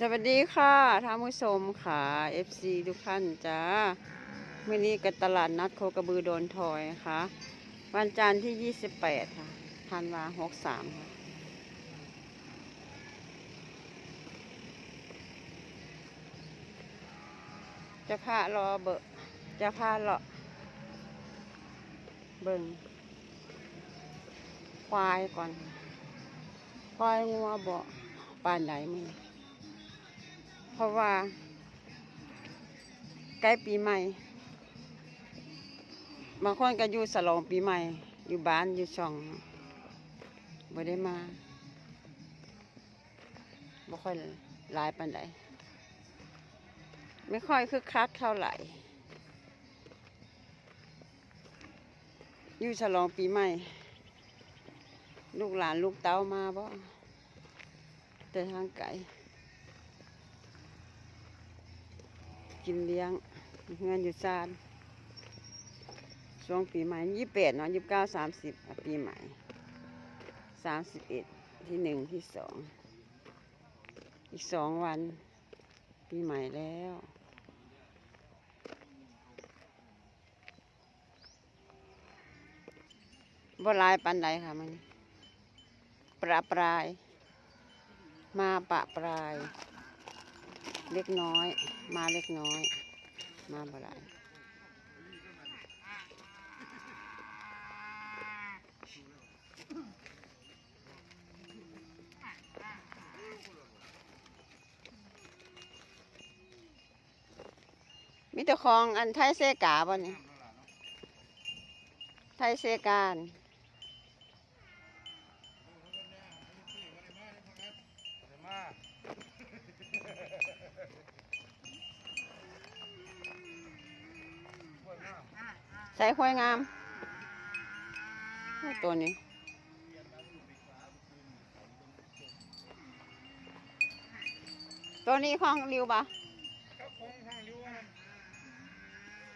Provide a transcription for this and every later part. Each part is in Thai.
สวัสดีค่ะท่านผู้ชมค่ะ FC ทุกท่านจ้าเมื่อนี้กับตลาดนัดโคกระบือโดนทอยค่ะวันจันทร์ที่ 28 ค่ะธันวา63 ค่ะ จะพารอเบอร์จะพารอเบิ่งควายก่อนควายงัวบ่ปานไหนมึง เพราะว่า ใกล้ปีใหม่บางคนก็อยู่สลองปีใหม่ อยู่บ้านอยู่ช่องบ่ได้มาบ่ค่อยหลายปานใดไม่ค่อยคึกคักเท่าไหร่ อยู่ฉลองปีใหม่ ลูกหลานลูกเต้ามาบ่แต่ทางไกล กินเลี้ยง เงินอยู่ซานช่วงปีใหม่ยี่แปดเนาะยี่สิบเก้าสามสิบปีใหม่สามสิบเอ็ดที่หนึ่งที่สองอีกสองวัน ปีใหม่แล้วบ่ลายปันใดค่ะมันประปราย มาปะปราย เล็กน้อย มาเล็กน้อย มาบ่หลายมีแต่ของอันไทยเซกาบ่นี่ไทยเซกาน ส่ควายงามโอ้ตัวนี้ตัวนี้ห้องริวปะ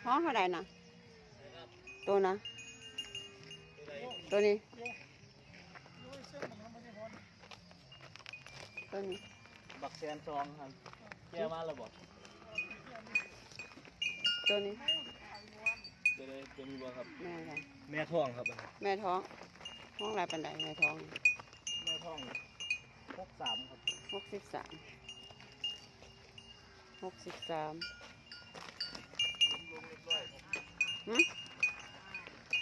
ห้องเท่าไหร่นะตัวนะ ตัวนี้ ตัวนี้ บักแซนซองครับแก้มาแล้วบอกตัวนี้ จะได้จะมีบ่ครับ แม่ค่ะแม่ท้องครับแม่ท้องห้องอะไรปันไดแม่ท้องแม่ท้องพกสามครับหกสิบสามหกสิบสามลงเรียบร้อยครับ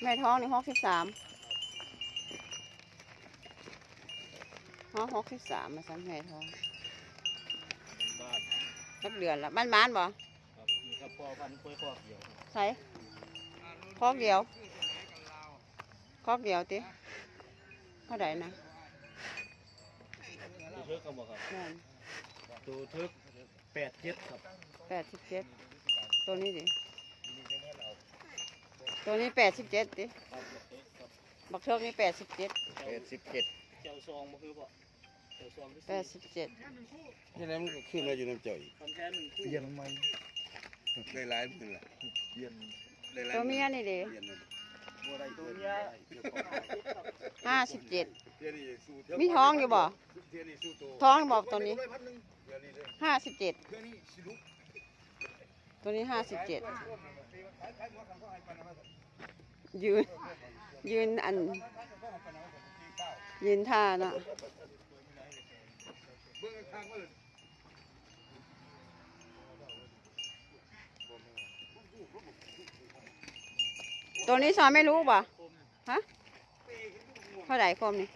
แม่ท้องนี่หกสิบสามห้องหกสิบสามมาสันแม่ท้องบ้านสักเดือนละบ้านบ้านบ่ครับมีครับพ่อพันธุ์กล้วยคอกเดียวครับใส่ คอกเดียวคอกเดียวติเท่าไหร่นะตัวเทิกก็บอกครับแม่นตัวเทิกแปดเจ็ดครับแปดสิบเจ็ดตัวนี้ดิตัวนี้แปดสิบเจ็ดดิครับบักเทิกครับบักเทิกนี่แปดสิบเจ็ดแปดสิบเจ็ดเจ้าซองบ่คือบ่เจ้าซองที่แปดสิบเจ็ดนี่แหล้วมันก็ขึ้นมาอยู่น้ำเจ่อยพันแท้หนึ่งคู่เปลี่ยนทำไมได้หลายหมื่นละเปลี่ยนได้หลาย ตัวเมียนี่ดิเปลี่ยนมันบัวใดตัวเมียห้าสิบเจ็ดเดี๋ยวนี้สู้เที่ยวมีท้องอยู่บ่เที่ยวนี้สู้โตท้องบอกตัวนี้ได้พันหนึ่งเดี๋ยวนี้เลยห้าสิบเจ็ดเที่ยวนี้สิลุกตัวนี้ห้าสิบเจ็ดขายขายหัวขังเขาให้ปันนะครับยืน ยืนอัน ยืนท่าเนาะ เบื้องข้างว่าเลย ตัวนี้สอนไม่รู้ป่ะฮะเท่าไหร่คมนี่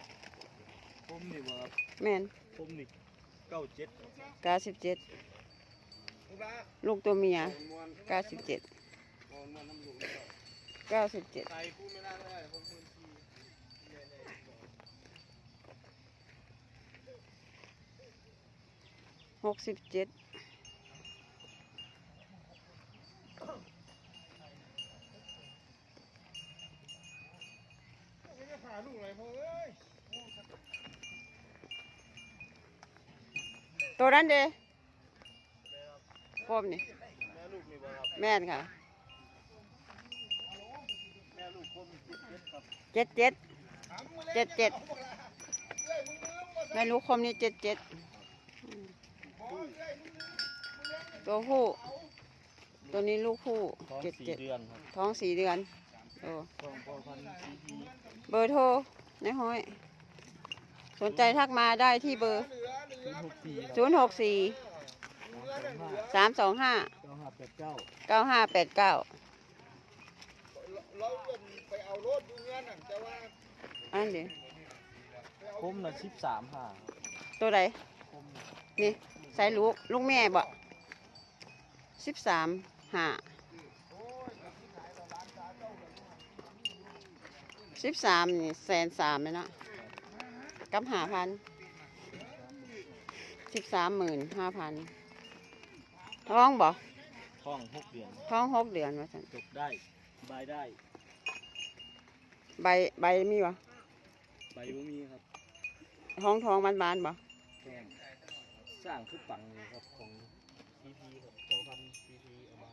ผมนี่บ่ครับแม่นผมนี่เก้าเจ็ดเก้าสิบเจ็ดลูกหลานลูกตัวเมียมวนเก้าสิบเจ็ดมวนมวนน้ำลูกนี่ก่อนเก้าสิบเจ็ดใส่คู่ไม่น่าได้หกหมื่นสี่หกสิบเจ็ด หาลูกอะไรพ่อเอ้ย ตัวนั้นเด้คมนี่แม่ลูกนี่บ่ครับแม่นค่ะแม่ลูกผมเจ็ดเจ็ดครับเจ็ดเจ็ดถามมึงเจ็ดเจ็ดเอ้ยมึงมึงมึงแม่รู้คมนี่เจ็ดเจ็ดพ่อคู่ตัวผู้ตัวนี้ลูกผู้ท้องเจ็ดสี่เจ็ดเดือนครับท้องสี่เดือนโอ้ท้องพ่อพันธุ์ซีพีเบอร์โทรในห้อย สนใจทักมาได้ที่เบอร์ ศูนย์หกสี่0 6 4สามห้า3 2 5เก้าห้าแปดเก้า9 5 8 9เราเดินไปเอารถดูเงี้ยน่ะแต่ว่าอันเดียวคมละสิบสามห้าตัวใดคมนี่ใส่ลูกลูกแม่บ่สิบสามหาสิบสามนี่แสนสามเลยเนาะกับหาพัน สิบสามหมื่นห้าพันท้องบ่ท้องหกเดือนท้องหกเดือนว่าสันจกได้บายได้ ใบใบมีบ่ใบบ่มีครับ ท้องท้องบานบานๆบ่แก้มสร้างคือปังเลยครับของซีพีครับพ่อพันธุ์ซีพีเอามา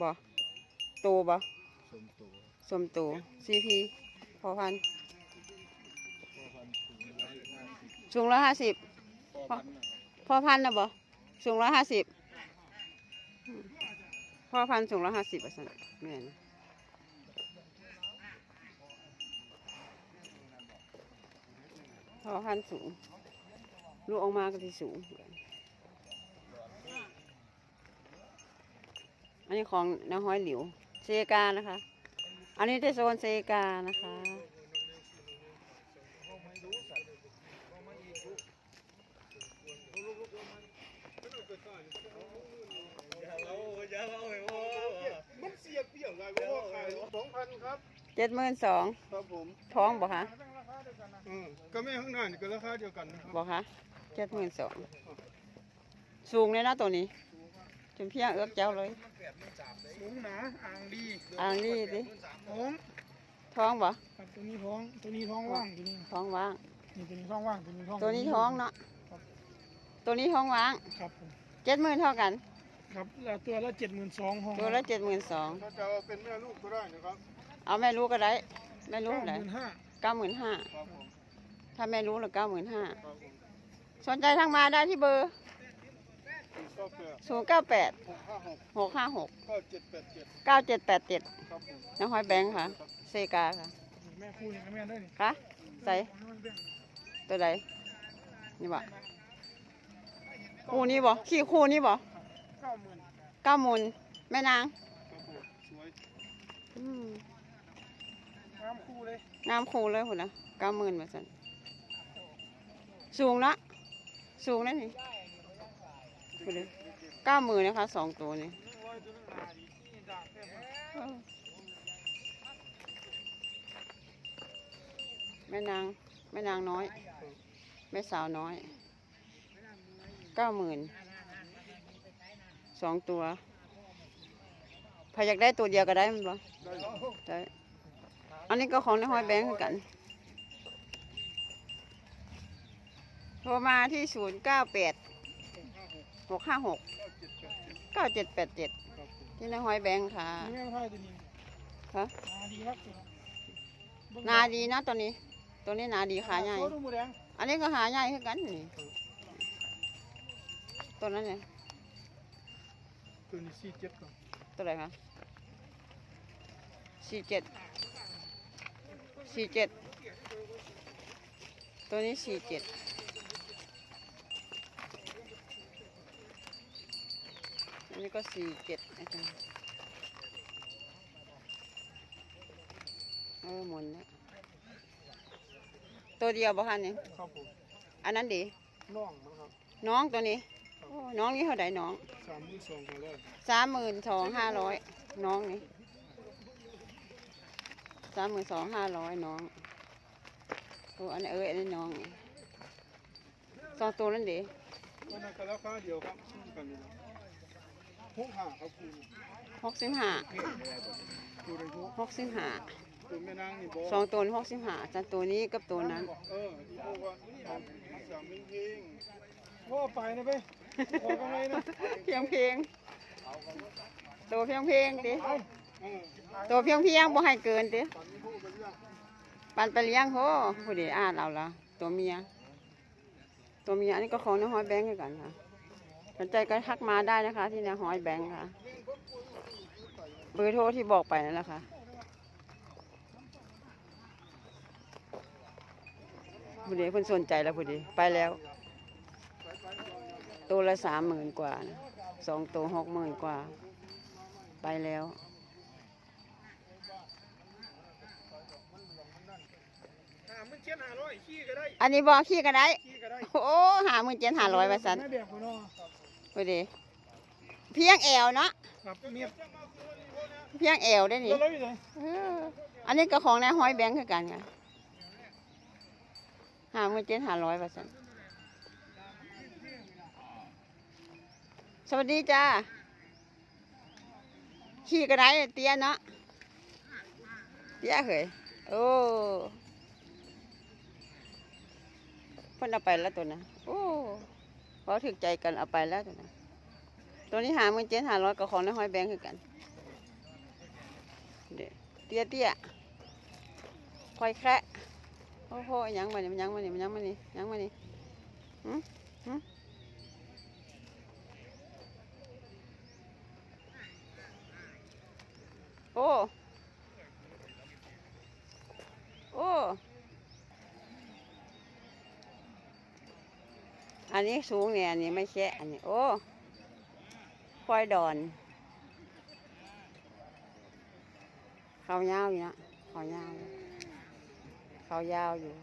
บ่โตบ่สมตัวสมโตซีพีพอพันพ่อพันธุ์ถึงร้อยห้าสิบสูงร้อยห้าสิบพ่อพันธุ์น่ะ พ่อพันนะบ่สูงร้อยห้าสิบพ่อพันสูงร้อยห้าสิบเปอร์เซ็นต์แม่นพ่อพันสูง ลูกออกมาก็ที่สูง อันนี้ของน้าห้อยหลิว เซกานะคะ อันนี้ที่โซนเซกานะคะ มันเสียเปรียบเลยเพราะว่าขาย สองพันครับเจ็ดหมื่นสองครับผมท้องบ่คะเออก็แม่ข้างหน้านี่ก็ราคาเดียวกันนะครับบ่คะเจ็ดหมื่นสองสูงเลยนะตัวนี้จนเพียงเอื้อกเจ้าเลยสูงหนาอ่างดีอ่างนี่สิท้องท้องบ่ครับตัวนี้ท้องตัวนี้ท้องว่างตัวนี้ท้องว่างนี่ตัวนี้ท้องว่างตัวนี้ท้องตัวนี้ท้องเนาะตัวนี้ท้องว่างครับผมเจ็ดหมื่นเท่ากัน ครับแล้วตัวละเจ็ดหมื่นสองห้องตัวละเจ็ดหมื่นสองถ้าจะเอาเป็นแม่ลูกก็ได้นะครับเอาแม่รู้ก็ได้แม่รู้เก้าเท่าไหร่หมื่นห้าเก้าหมื่นห้าครับผมถ้าแม่รู้ละเก้าหมื่นห้าครับผมสนใจทางมาได้ที่เบอร์ก็เกิดศูนย์เก้าแปดหกห้าหกหกห้าหกก็เจ็ดแปดเจ็ดเก้าเจ็ดแปดเจ็ดครับผมน้องหอยแบงค์ค่ะเซกาค่ะแม่คู่นี่ก็แม่ได้นี่คะใส่ตัวใดนี่บ่คู่นี้บ่ขี้คู่นี้บ่เก้าหมื่นเก้าหมุนแม่นางครับผมสวยอืมงามคู่เลยงามคู่เลยพุ่นนะเก้าหมื่นมาสันสูงนะสูงนะนี่พุ่นเลยเก้าหมื่นนะคะสองตัวนี่นี่ไว้ตัวนึงหนาดีนี่ด่างเต็มเออแม่นางแม่นางน้อย แม่สาวน้อยเก้าหมื่น สองตัวพออยากได้ตัวเดียวก็ได้มันบ่ได้แล้วได้อันนี้ก็ของในห้อยแบงค์คือกัน โทรมาที่ศูนย์เก้าแปดหกห้าหกเก้าเจ็ดแปดเจ็ดเก้าเจ็ดแปดเจ็ดครับผมที่ในห้อยแบงค์ค่ะนี่แม่ไพ่ตัวนี้ฮะนาดีครับตัวนาดีนะตัวนี้ ตัวนี้นาดีขาใหญ่ตัวดูหมูแดงอันนี้ก็หาใหญ่คือกันนี่ ตัวนั้นเนี่ย ตัวนี้สี่เจ็ดครับตัวไหนคะสี่เจ็ดสี่เจ็ดตัวนี้สี่เจ็ดอันนี้ก็สี่เจ็ดอาจารย์เออหมุนแล้วตัวเดียวบ่คะนี่ครับผมอันนั้นดีน่องมันครับ น้องตัวนี้โอ้ น้องนี่เท่าไหร่น้องสามหมื่นสองพันร้อยสามหมื่นสองห้าร้อยน้องนี่สามหมื่นสองห้าร้อยน้องโอ้อันนี้เอ้ยอันนี้น้องนี่สองตัวนั่นดีตัวนั้นก็ราคาเดียวครับซื้อกันนี่นะหกห้าครับคุณหกสิบห้าตัวใดทุกหกสิบห้าตัวแม่นางนี่บอสองตัวหกสิบห้าจากตัวนี้กับตัวนั้น เออที่พวกว่าสามสามเพลงว่าไปนะไปขอกำไรนะ เพียงเพียงตัวเพียงเพียงดิเอาเออตัวเพียงเพียงบ่ให้เกินดิตอนนี้พูดไปเรื่องปันไปเลี้ยงโหผู้เดีอ่านเอาละตัวเมีย ตัวเมียอันนี้ก็ของน้องห้อยแบงค์คือกันค่ะสนใจก็ทักมาได้นะคะ ที่นาหอยแบงค์ค่ะ เบอร์โทรที่บอกไปนั่นแหละค่ะพอดีเพิ่นสนใจแล้วพอดีไปแล้ว ตัวละสามหมื่นกว่านะสองตัวหกหมื่นกว่า ไปแล้วหามันเจ็ดห้าร้อยขี้ก็ได้อันนี้บอกขี้กันได้ขี้ก็ได้ โอ้หาหมื่นเจ็ดห้าร้อยบาทสันแม่แบบคนเนาะพอดีเพียงแอวเนาะครับเมียเพียงแอวได้นี่แล้วเราอยู่ไหนเอออันนี้ก็ของนายห้อยแบงค์คือกันค่ะหาหมื่นเจ็ดห้าร้อยบาทสัน สวัสดีจ้า ขี่กระไดเตี้ยเนาะ เตี้ยเหยโอ้พ่นเอาไปแล้วตัวนะโอ้พอถึกใจกันเอาไปแล้วตัวนะตัวนี้หาหมื่นเจ็ดหาร้อยกับของในห้อยแบงค์คือกันเดเตี้ยเตี้ยคอยแคระโอ้โหยังมานี่มันยังมานี่มันยังมานี่ยังมานี่หืมหืม โอ้ โอ้ อันนี้สูงเนี่ยอันนี้ไม่แช่อันนี้ โอ้ควายดอน เขายาวอยู่นะเขายาวเขายาวอยู่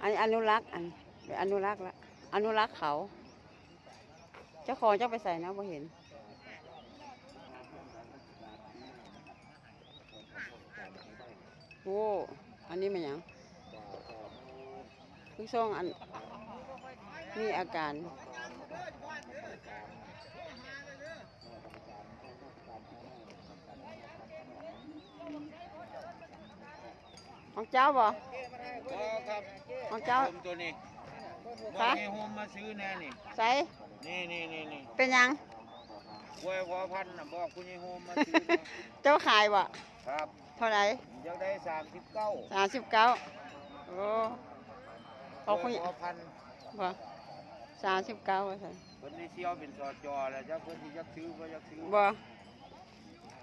อันนี้อนุรักษ์อันเป็นอนุรักษ์ละอนุรักษ์เขา เจ้าของเจ้าไปใส่นะบ่เห็น โอ้อันนี้มันหยังคือช่องอันมีอาการของเจ้าบ่ครับของเจ้าผมตัวนี้บคะอกให้โฮมมาซื้อแน่นี่ใส่นี่นี่นี่นี่เป็นหยัง กล้วยพอพันธุ์น่ะบอกคุณยายโฮมมาซื้อนะ เจ้าขายบ่ครับ เท่าไหร่ อยากได้สามสิบเก้าสามสิบเก้าโอ้ขอบคุณพอพันธุ์บ่สามสิบเก้าว่าซั่นเพิ่นได้เชี่ยวเป็นสอจอแล้วเจ้าเพิ่นที่อยากซื้อบ่อยากซื้อบ่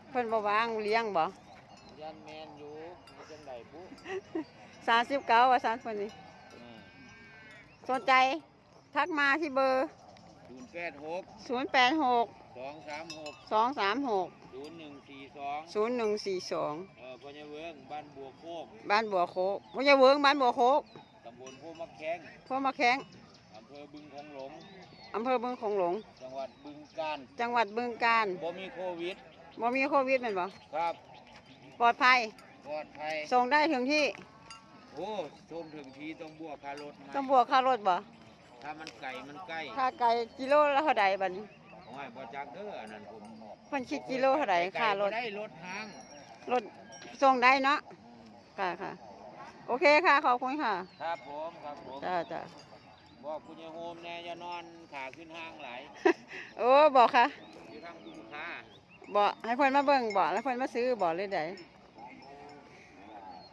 เพิ่นบ่วางเลี้ยงบ่ยันแมนอยู่มีจังไดปุ๊สามสิบเก้าว่าซั่นเพิ่นนี่อืมสนใจทักมาที่เบอร์ศูนย์แปดหกศูนย์แปดหกสองสามหกสองสามหก ศูนย์หนึ่งสี่สองศูนย์หนึ่งสี่สองเออพ่อใหญ่เวิงบ้านบัวโคกบ้านบัวโคกพ่อจะเวิงบ้านบัวโคกตำบลโพมักแข้งพ่อมาแข้งอำเภอบึงคงหลงอำเภอบึงคงหลง จังหวัดบึงกาฬจังหวัดบึงกาฬบ่มีโควิดบ่มีโควิดแม่นบ่ครับปลอดภัยปลอดภัยส่งได้ถึงที่โอ้ชมถึงทีต้องบวกค่ารถไหมต้องบวกค่ารถบ่ถ้ามันไก่มันใกล้ค่าไก่กิโลละเท่าใดบัดนี้โอ้ยบ่จักเด้ออันนั้นผมเพิ่นคิดกิโลเท่าใดค่ารถไก่บ่ได้รถทางรถส่งได้เนาะค่ะค่ะ โอเคค่ะขอบคุณค่ะ ครับผมครับผมจ้าจ้าบอกคุณยายโฮมแน่อย่านอนขาขึ้นห้างหลายโอ้บอกค่ะอยู่ทางคุ้มค่าบอกให้เพิ่นมาเบิ่งบอกแล้วเพิ่นมาซื้อบอกเลยได้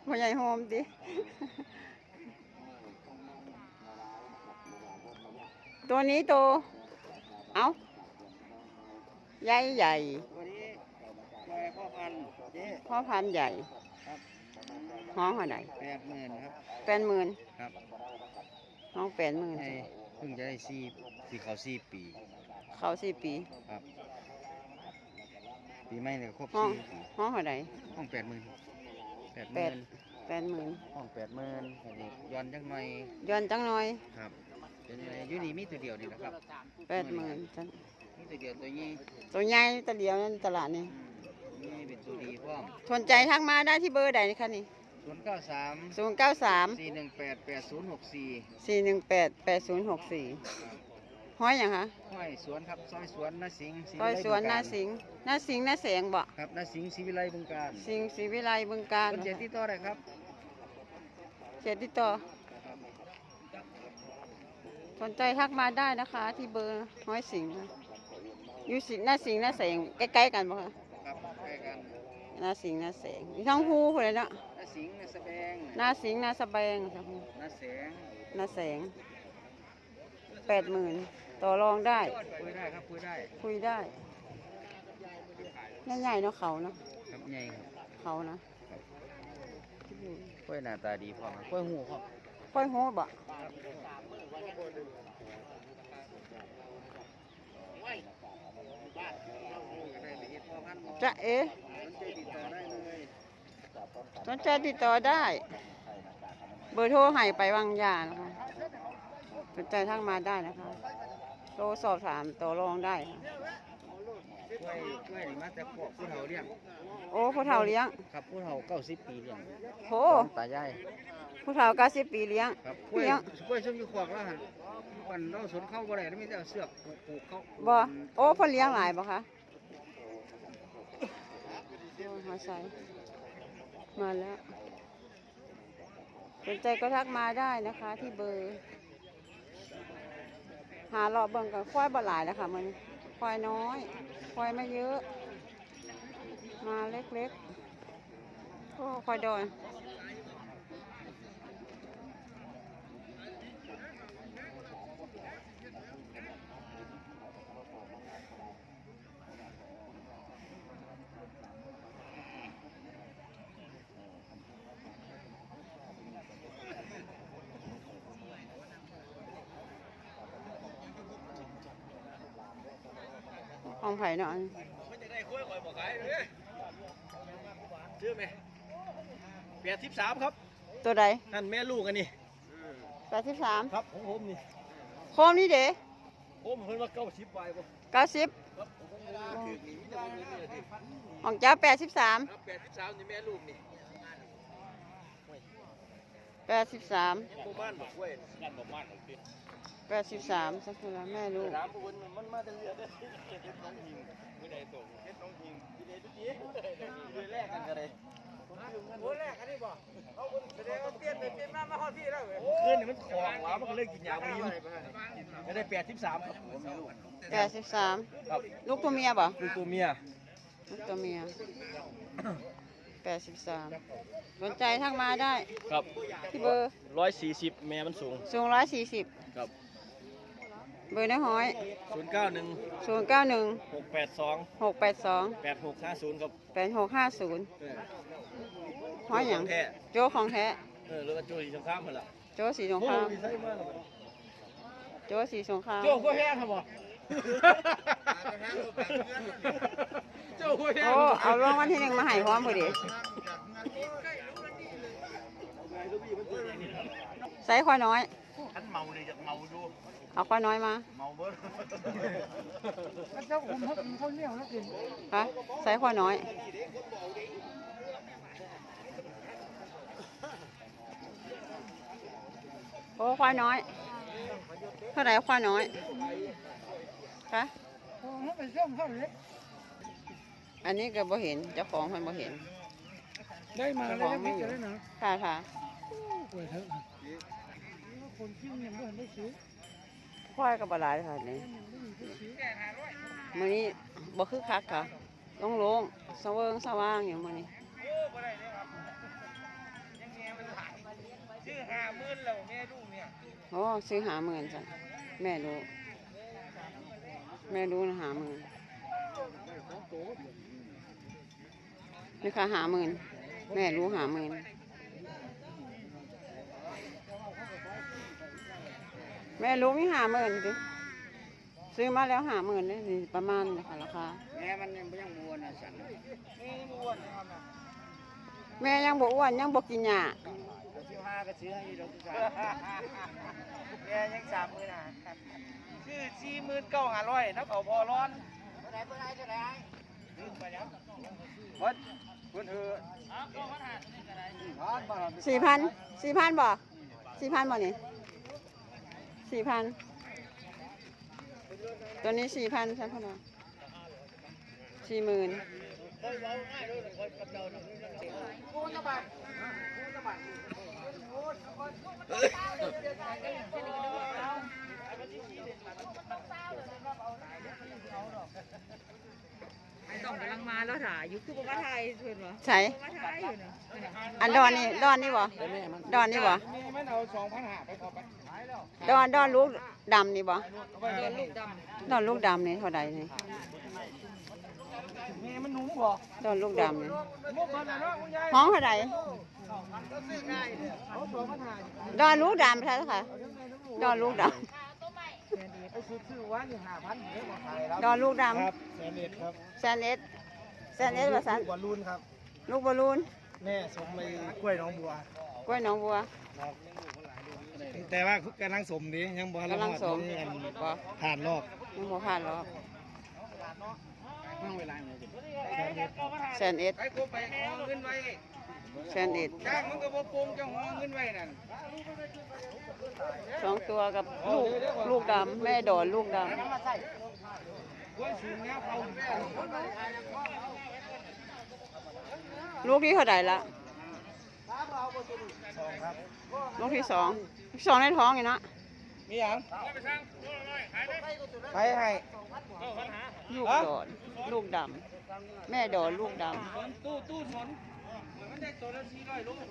พ่อใหญ่โฮมติตัวนี้ตัวเอา ใหญ่ใหญ่วันนี้แม่พ่อพันธุ์เจ๊พ่อพันธุ์ใหญ่ครับห้องเท่าไหร่แปดหมื่นครับแปดหมื่นครับห้องแปดหมื่นให้เพิ่งจะได้สี่สี่เขาสี่ปี เขาสี่ปีครับ ปีใหม่เลยครบห้องสี่ปีห้องเท่าไหร่ห้องแปดหมื่นแปดหแปมื่ดนแปดหมื่นห้องแปดหมื่นอันนี้ย้อนจังหน่อยย้อนจังหน่อยครับเป็นไงอยู่นี่มีตัวเดียวนี่แหละครับแปดหมื่นจังมี ตัวเดียวตัวนี้ตัวใหญ่ตัวเดียวนั่นตลาดนี่อืมนี่เป็นตัวดีพร้อมสนใจทักมาได้ที่เบอร์ใดนี่คะนี่ศูนย์เก้าสามศูนย์เก้าสามสี่หนึ่งแปดแปดศูนย์หกสี่สี่หนึ่งแปดแปดศูนย์หกสี่ห้อยอย่างคะห้อยสวนครับซอยสวนนาสิงห์ศรีซอยวิไลสวนหน้าบึงกฬสิงห์หน้าสิงห์หน้าแสงบ่ครับนาสิงห์ศรีวิไลบึงการสิงห์ศรีวิไลบึงกาฬคนเจ็ดที่ต่อได้ครับเขตติดต่อสนใจทักมาได้นะคะ ที่เบอร์ห้อยสิงห์นะ อยู่สิหน้าสิงห์หน้าแสงใกล้ๆกันบ่คะครับใกล้กันหน้าสิงห์หน้าแสงอยู่ทั้งหูเลยเนาะนาสิงห์นาสะแบงหน้าสิงห์หน้าสะแบงทั้งหูนาแสงหน้าแสงแปดหมื่นต่อรองได้ คุยได้ครับคุยได้คุยได้ใหญ่ๆเนาะเขาเนาะครับใหญ่ครับเขานะคุยหน้าตาดีพอครับคุยหูครับค่อยโหบ่ จะเอ๋สนใจติดต่อได้ เบอร์โทรให้ไปวางยานะคะสนใจทักมาได้นะคะโทรสอบถามต่อรองได้ค่ะคุยคุยนี่มาแต่พวกผู้เฒ่าเลี้ยง โอ้ผู้เฒ่าเลี้ยง ครับผู้เฒ่าเก้าสิบปีเลี้ยงโหของตายายผู้เฒ่าเก้าสิบปีเลี้ยงครับคุยเลี้ยงคุยซึ่งอยู่ขวบแล้วหันวันเราสนเข้าบ่ได้แล้วมีแต่เอาเสือกผูกผูกเข้าบ่ โอ้เพ่นเลี้ยงหลายบ่คะ หาสาใสมาแล้ว สนใจก็ทักมาได้นะคะ ที่เบอร์ หาหลาะเบิ่งกับควายบ่หลายแล้วค่ะมันควายน้อยควายไม่เยอะ มาเล็กๆโอ้ควายดอย ไผ่เนาะชื่อไหมแปดสิบสามครับ ตัวใดนั่นแม่ลูกอันนี้แปดสิบสามครับของผมนี่โคมนี่เด้ผมเพิ่นว่าเก้าสิบใบบ่เก้าสิบของเจ้าแปดสิบสามครับแปดสิบสามนี่แม่ลูกนี่แปดสิบสามหมู่บ้านบอกเว้ยบ้านบอกบ้าน แปดสิบสามสักเท่าไรแม่ลูกถามผู้คนมันมาแต่เรือเด้เฮ็ดน้องหิงไม่ได้ตกเฮ็ดน้องหิงที่ใดทุกทีด้วยแรกกันก็ได้โอ้แรกอันนี้บ่เขาแสดงว่าเปลี่ยนไปเปลี่ยนมามาฮอดพี่แล้วเว้ยคืนนี่มันของหวามันก็เลยกินยาบ่อิ่มจะได้แปดสิบสามครับแปดสิบสามลูกตัวเมียบ่ลูกตัวเมียลูกตัวเมียแปดสิบสามสนใจทักมาได้ ครับที่เบอร์ร้อยสี่สิบแม่มันสูง สูงร้อยสี่สิบครับ เบอร์น้อยห้อยศูนย์เก้าหนึ่งศูนย์เก้าหนึ่งหกแปดสองหกแปดสองแปดหกห้าศูนย์ครับแปดหกห้าศูนย์ห้อยหยังแท้โจของแท้เออแล้วก็โจยสงครามมาละโจสีสงครามโจสีสงครามโจก็แห้งครับบ่โจก็แห้งโอ้เอารางวัลที่หนึ่งมาให้พร้อมพอดีใส่ควายน้อยท่านเมาเลยจากเมาดู เอาควายน้อยมาเมาเบิดฮะใส่ควายน้อยโอ้ควายน้อย เท่าไหร่ควายน้อยคะอันนี้ก็บ่เห็นเจ้าของมันบ่เห็น ได้มาเจ้าแล้ขวองไม่พี่อยู่จะได้นะค่ะค่ะป่วยเถอะคนที่ยังไม่ได้ซื้อ ควายกับบหลายค่ะนี่มื้อนี้บ่คือคักค่ะโล่งสว่างสว่างอยู่มื้อนี้ชื่อหาหมื่นแล้วแม่ลูเนี่ยโอ้ซื้อหาหมื่นจ้ะแม่รู้แม่รู้นะหาหมื่นนี่ค่ะหาหมื่นแม่รู้หาหมื่น แม่รู้มีหาหมื่นสิซื้อมาแล้วหาหมื่นนี่สิประมาณนี้ค่ะราคาแม่มันยังยังบวนอะสันนี่อ้วนนะครับนะแม่ยังบ่อ้วนยังบ่กินหญ้าสิบห้าก็ซื้อให้ดอกทุกแกยังสามหมื่นอะชื่อสี่หมื่นเก้าห้าร้อยนักเอาพอร้อนวัดคนเถอะสี่พันสี่พันบ่สี่พันบ่นี่ สี่พันตัวนี้สี่พันใช่ไหมสี่หมื่น ไม่ต้องกำลังมาแล้วถ่าอยู่คือบ่มาถ่ายเพิ่นวะใส่บ่มาถ่ายอยู่เนาะอันดอนนี่ดอนนี่บ่ดอนนี่บ่นี่มันเอาสองพันห้าไปพอไปขายแล้วดอนดอนลูกดำนี่บ่เอาไปเดินลูกดดอนลูกดำนี่เท่าใดนี่ำแม่มันหนุ่มบ่ดอนลูกดำนี่มุกมันน่ะเนาะคุณยายห้องเท่าใดเอาสองพันห้าดอนลูกดำใช่ค่ะดอนลูกด ไปซื้อซื้อว่านี่ห้าพันเดี๋ยวมาขายแล้วำดอนลูกดครับแสนเอ็ดครับำแซนเอสแซนเอสว่าซั่นบอลลูนครับลูกบอลลูนแม่สมไปกล้วยน้องบัวกล้วยหนองบัวครับแต่ว่ากำลังสมดียังบ่ทันกำลังสมฮอดนี่บ่ผ่านรอบยังบ่ผ่านหรอกนั่งเวลาเลยแซนเอส ไปกูไปห้องเงินไว้ แซนเอสจ้างมันก็บ่โปร่งจะห้องเงินไว้นั่นสองตัวกับลูกลูกดำแม่ดอนลูกดกล้วยสูงแล้วเขาำลูกที่เท่าใดละสองครับลูกที่สองลูกที่สองในท้องอยู่เนาะมีหยังไปให้ลูกดอนลูกดำแม่ดอนลูกดตู้ตู้สน มันได้ตัวละ400ลูกำ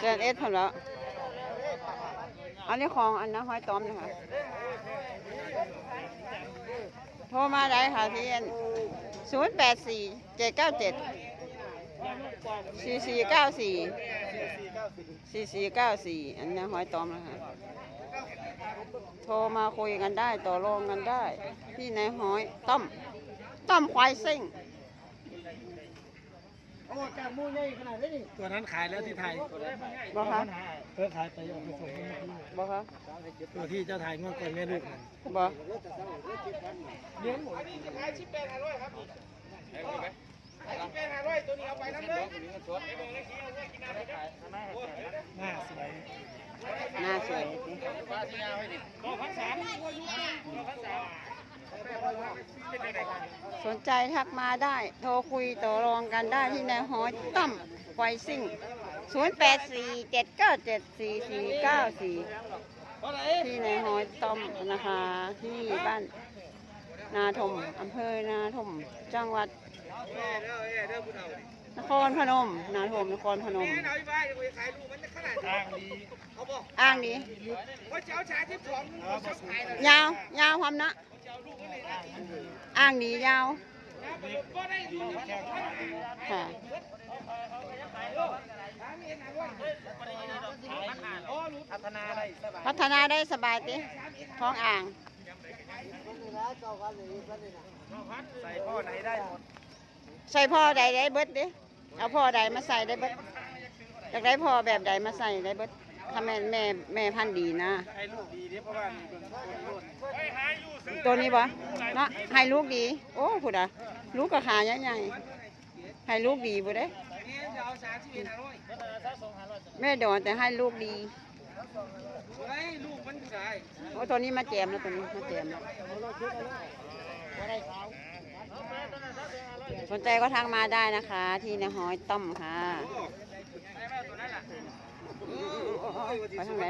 แซนเอสทำแล้วอันนี้ของอันนะห้อยต้อมนะคะโทรมาได้ค่ะที่เอ็นศูนย์แปดสี่เจ็ดเก้าเจ็ดสี่สี่เก้าสี่สี่สี่เก้าสี่อันนี้ห้อยต้อมนะคะโทรมาคุยกันได้ต่อรองกันได้ที่นายห้อยต้อมต้อมควายซิ่ง โอ้จากมูใหญ่ขนาดนี้ตัวนั้นขายแล้วที่ไทยบ่คะเออขายไปเอาไปส่งให้เมื่อกี้บ่คะตัวที่เจ้าไทยงวดก่อนแม่ลูกนั่นบ่เลี้ยงหมูอันนี้จะขายชิปแปดห้าร้อยครับขายชิปแปดห้าร้อยตัวนี้เอาไปน้ำเลยหน้าสวยหน้าสวยสน ใจทักมาได้ โทรคุยต่อรองกันได้ที่นายหอยต้อมไฟซิ่ง 0 8 4 7 9 7 4 4 9 4 ที่นายหอยต้อมนะคะที่บ้านนาทมอำเภอนาทมจังหวัดเอ้ยเด้อเอ้ยเด้อผู้เฒ่านครพนม นาทมนครพนมแม่เอาไปไปขายลูกมันจะขนาดทางดีเขาบอกอ้างดีว่าเจ้าชายที่สองเขาจะขายเลยยาวยาวความนะ อ้างดียาวค่ะพัฒนาได้สบายพัฒนาได้สบายติท้องอ่างใส่พ่อไหนได้หมดใส่พ่อใดได้เบิดดิเอาพ่อใดมาใส่ได้เบิดอยากได้พ่อแบบใดมาใส่ได้เบิดถ้าแม่แม่แม่พันธุ์ดีนะให้ลูกดีดิเพราะว่า ตัวนี้บ่เนาะให้ลูกดี โอ้ผู้ใดลูกก็ขาใหญ่ๆให้ลูกดีบ่ได้นี่จะเอาสามสิบเอ็ดห้าร้อยแม่ดอนแต่ให้ลูกดีเฮ้ยลูกมันอยู่ไหนโอ้ตัวนี้มาแจมแล้วตัวนี้มาแจมแล้วสนใจก็ทักมาได้นะคะ ที่นหอยต้อมค่ะ ไปทางไหน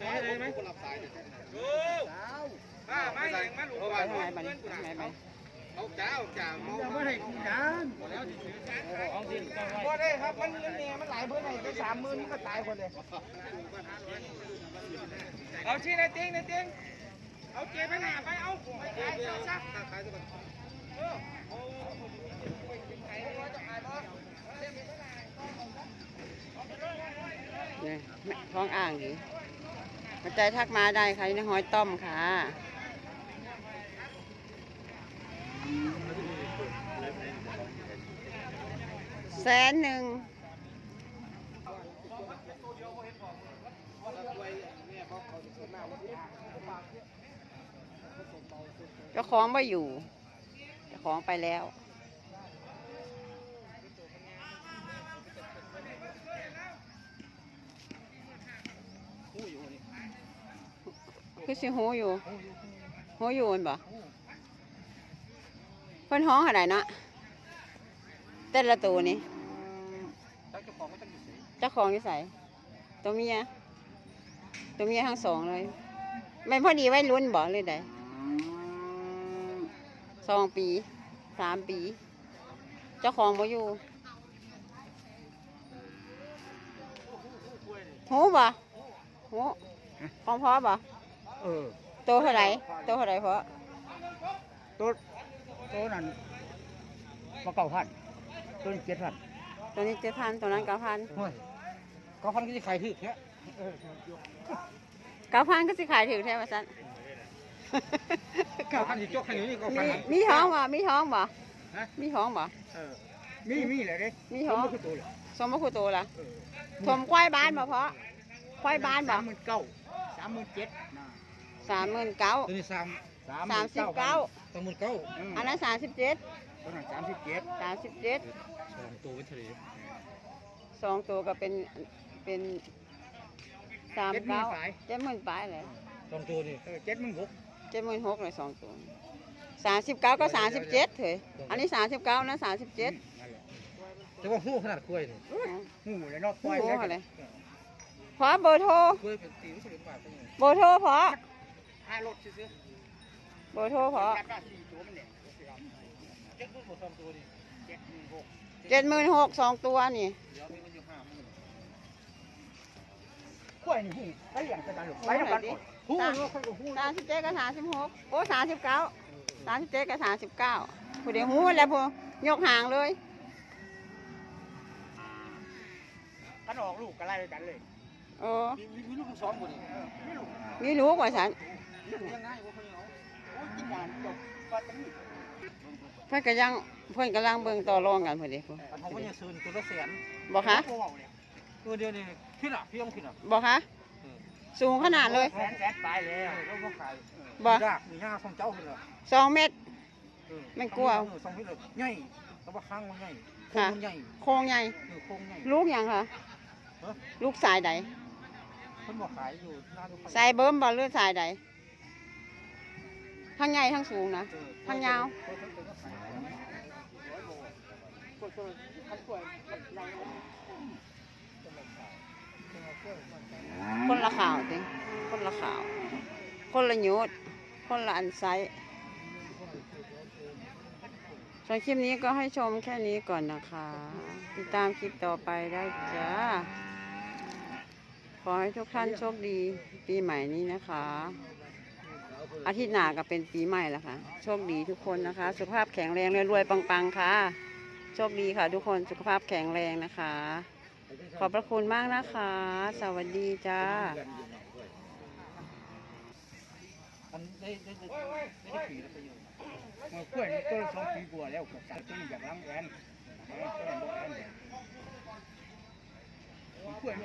ได้ไหมดูป้าไม่เองมาลูกไปทางไหนบัดนี้ทางไหนไปเอาเจ้าจ่าเมาไม่ให้คุณยานพอได้ครับมันเงินเนี่ยมันหลายเพื่อนไหนไปสามหมื่นมันก็ตายคนเลยเอาชี้ในเตียงในเตียงเอาเกียไปหนาไปเอาไปขายเอาซะขายซะ เนี่ยแม่ ท้องอ่างดีสนใจทักมาได้ค่ะที่นหอยต้อมค่ะแสนหนึ่งเจ้าของไม่อยู่เจ้าของไปแล้ว คือสิหูอยู่หูอยู่มันบ่เพิ่นห้องอะไรเนาะเต้นละตัวนี่เจ้าของนิสัยตัวเมียตัวเมียทั้งสองเลยไม่พอดีไว้ลุ้นบ่เลยใดสองปีสามปี เจ้าของมาอยู่หูบ่หูของพ่อบ่ เออโตเท่าไหร่โตเท่าไหร่พ่อตัวตัวนั้นมาเก้าพันตัวนี้เจ็ดพันตัวนี้เจ็ดพันตัวนั้นเก้าพันเฮ้ยเก้าพันก็จะขายถือแค่เก้าพันก็สิขายถึงแท้มาสั้นเก้าพันที่จกให้อยู่นี่เก้าพันมีมีท้องบ่มีท้องบ่ฮะมีท้องบ่เออมีมีแหละเด้มีท้องมันคือตัวเลยสมมติคูโตล่ะเออถมควายบ้านบ่เพาะควายบ้านบ่สามหมื่นเก้าสามหมื่นเจ็ดนะ สามหมื่นเก้าตัวนี้สามสามสิบเก้าสามหมื่นเก้าอันนั้นสามสิบเจ็ดตัวนั้นสามสิบเจ็ดสามสิบเจ็ดสองตัวเป็นเฉลี่ยสองตัวก็เป็นเป็นสามเก้าเจ็ดหมื่นปลายเลยสองตัวนี่เออเจ็ดหมื่นหกเจ็ดหมื่นหกเลยสองตัวสามสิบเก้าก็สามสิบเจ็ดเถอะอันนี้สามสิบเก้านะสามสิบเจ็ดนั่นแหละแต่ว่าหูขนาดกล้วยนี่หูเลยเนาะกล้วยหูแล้วอะไรพอเบอร์โทรกล้วยเป็นตีไม่ใช่เป็นบาทเป็นยังไงเบอร์โทรพอ ห้ารถซื้อเบอร์โทรพอจัดได้สี่ตัวมันเนี่ยเจ็ดหมื่นหกสองตัวนี่เจ็ดหมื่นหกเจ็ดหมื่นหกสองตัวนี่เดี๋ยวมีมันอยู่ห้าหมื่นกล้วยนี่หูไปอย่างจะกันหรอไปแล้วกันหมดหูเนาะคนก็หูสามสิบเจ็ดกับสามสิบหกโอ้สามสิบเก้าสามสิบเจ็ดกับสามสิบเก้าผู้เดียวหูแล้วพอยกห่างเลยกันออกลูกกันไล่กันเลยเออมีมีลูกสองคนนี่มีลูกมีรู้กว่าฉันลูก ยังไงวะคนเหงาโอ้ยกินยาจบก็จะมีเพื่อนก็ยังเพื่อนกำลังเบิ่งต่อรองกันพอดีพุ่นอันของมันยังซื้อตัวละแสนบอกคะตัวเดียวนี่ขึ้นอะพี่ต้องขึ้นอะบอกคะสูงขนาดเลยแสนแสนไปแล้วเราก็ขายบ่ยากมีหน้าของเจ้าขึ้นเหรอสองเมตรไม่กลัวสองเมตรเลยใหญ่แต่ว่าข้างมันใหญ่โคค่ะงมันใหญ่โครงใหญ่เออโครงใหญ่ลูกยังคะฮะลูกสายใดเพิ่นบอกขายอยู่หน้าทุกคนสายเบิ้มบ่หรือสายใด ทั้งใหญ่ทั้งสูงนะเออทางยาวคนละข่าวจริงคนละข่าว คนละยุดคนละอันไซส์ส่วนคลิปนี้ก็ให้ชมแค่นี้ก่อนนะคะ ติดตามคลิปต่อไปได้จ้า ขอให้ทุกท่านโชคดีปีใหม่นี้นะคะ อาทิตย์หน้าก็เป็นปีใหม่แล้วค่ะ โชคดีทุกคนนะคะ สุขภาพแข็งแรงรวยๆปังๆค่ะ โชคดีค่ะทุกคนสุขภาพแข็งแรงนะคะ ขอบพระคุณมากนะคะ สวัสดีจ้าอันได้ได้ได้ได้ปีแล้วไปอยู่มันกล้วยนี่ต้นสองปีกว่าแล้วกับสามต้นจากล้างแอนต้นบอกแอนกล้วยนี่